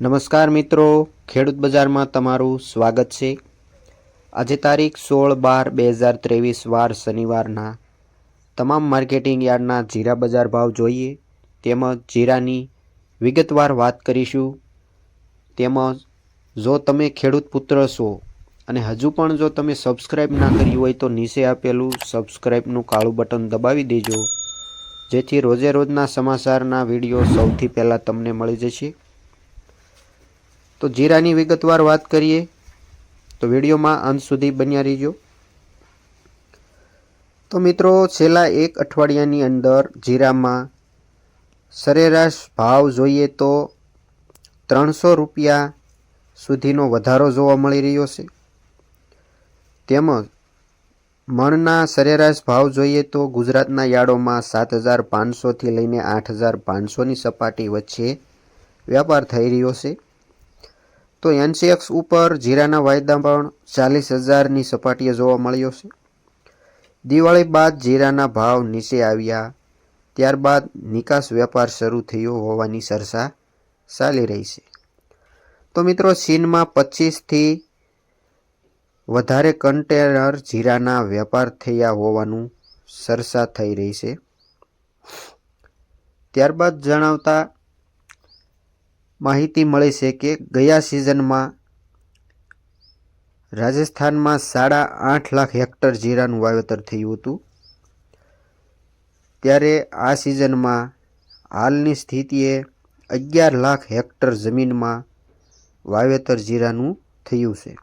નમસ્કાર મિત્રો, ખેડૂત બજારમાં તમારું સ્વાગત છે. આજે તારીખ સોળ બાર બે હજાર ત્રેવીસ વાર શનિવારના તમામ માર્કેટિંગ યાર્ડના જીરા બજાર ભાવ જોઈએ, તેમજ જીરાની વિગતવાર વાત કરીશું. તેમજ જો તમે ખેડૂત પુત્ર છો અને હજુ પણ જો તમે સબસ્ક્રાઈબ ના કર્યું હોય તો નીચે આપેલું સબસ્ક્રાઈબનું કાળું બટન દબાવી દેજો, જેથી રોજે રોજના સમાચારના વીડિયો સૌથી પહેલાં તમને મળી જશે. તો જીરાની વિગતવાર વાત કરીએ તો વિડીયોમાં અંત સુધી બન્યા રહીજો. તો મિત્રો, છેલ્લા એક અઠવાડિયાની અંદર જીરામાં સરેરાશ ભાવ જોઈએ તો ત્રણસો રૂપિયા સુધીનો વધારો જોવા મળી રહ્યો છે. તેમજ મણના સરેરાશ ભાવ જોઈએ તો ગુજરાતના યાર્ડોમાં સાત હજાર પાંચસોથી લઈને આઠ હજાર પાંચસોની સપાટી વચ્ચે વ્યાપાર થઈ રહ્યો છે. તો એનસીએક્સ ઉપર જીરાના વાયદા પણ ચાલીસ હજારની સપાટીએ જોવા મળ્યો છે. દિવાળી બાદ જીરાના ભાવ નીચે આવ્યા, ત્યારબાદ નિકાસ વેપાર શરૂ થયો હોવાની ચર્ચા ચાલી રહી છે. તો મિત્રો, ચીનમાં પચીસથી વધારે કન્ટેનર જીરાના વેપાર થયા હોવાનું ચર્ચા થઈ રહી છે. ત્યારબાદ જણાવતા માહિતી મળી છે કે ગયા સિઝનમાં રાજસ્થાનમાં સાડા આઠ લાખ હેક્ટર જીરાનું વાવેતર થયું હતું. ત્યારે આ સિઝનમાં હાલની સ્થિતિએ અગિયાર લાખ હેક્ટર જમીનમાં વાવેતર જીરાનું થયું છે.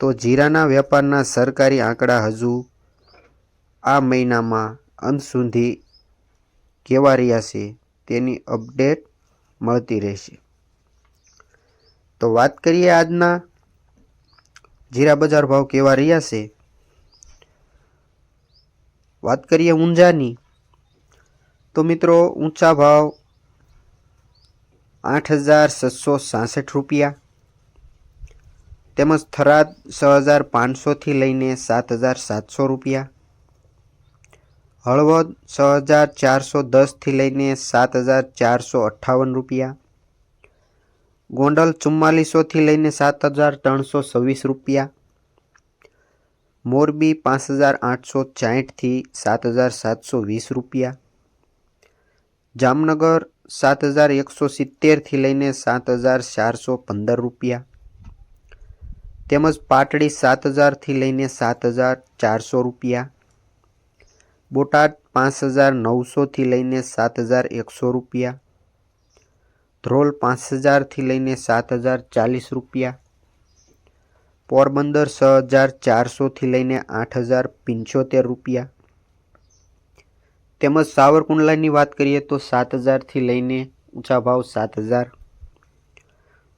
તો જીરાના વેપારના સરકારી આંકડા હજુ આ મહિનામાં અંત સુધી કેવા રહ્યા છે તેની અપડેટ મળતી રહેશે. તો વાત કરીએ આજના જીરા બજાર ભાવ કેવા રહ્યા છે? વાત કરીએ ઊંઝાની. તો મિત્રો, ઊંચા ભાવ આઠ હજાર છસો સાસઠ રૂપિયા. તેમજ થરાદ છ હજાર પાંચસોથી લઈને સાત હજાર સાતસો રૂપિયા. હળવદ છ હજાર ચારસો દસથી લઈને સાત હજાર ચારસો અઠ્ઠાવન રૂપિયા. ગોંડલ ચુમ્માલીસોથી લઈને સાત હજાર ત્રણસો છવ્વીસ રૂપિયા. મોરબી પાંચ હજાર આઠસો ચાંઠથી સાત હજાર સાતસો વીસ રૂપિયા. જામનગર સાત હજાર એકસો સિત્તેરથી લઈને સાત હજાર ચારસો પંદર રૂપિયા. તેમજ પાટડી સાત હજારથી લઈને સાત હજાર ચારસો રૂપિયા. બોટાદ પાંચ હજાર નવસોથી લઈને સાત હજાર એકસો રૂપિયા. ધ્રોલ પાંચ હજારથી લઈને સાત હજાર ચાલીસ રૂપિયા. પોરબંદર છ હજાર ચારસોથી લઈને આઠ હજાર પંચોતેર રૂપિયા. તેમજ સાવરકુંડલાની વાત કરીએ તો સાત હજારથી લઈને ઊંચા ભાવ સાત હજાર.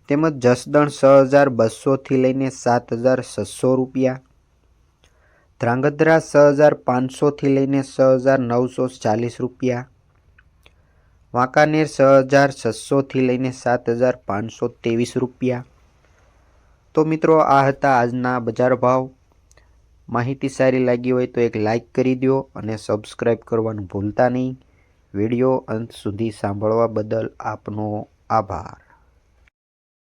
તેમજ જસદણ છ હજાર બસોથી લઈને સાત હજાર છસો રૂપિયા. ધ્રાંગધ્રા છ હજાર પાંચસોથી લઈને છ હજાર નવસો ચાલીસ રૂપિયા. વાંકાનેર છ હજાર છસોથી લઈને સાત હજાર પાંચસો ત્રેવીસ રૂપિયા. તો મિત્રો, આ હતા આજના બજાર ભાવ. માહિતી સારી લાગી હોય તો એક લાઈક કરી દો અને સબસ્ક્રાઈબ કરવાનું ભૂલતા નહીં. વીડિયો અંત સુધી સાંભળવા બદલ આપનો આભાર.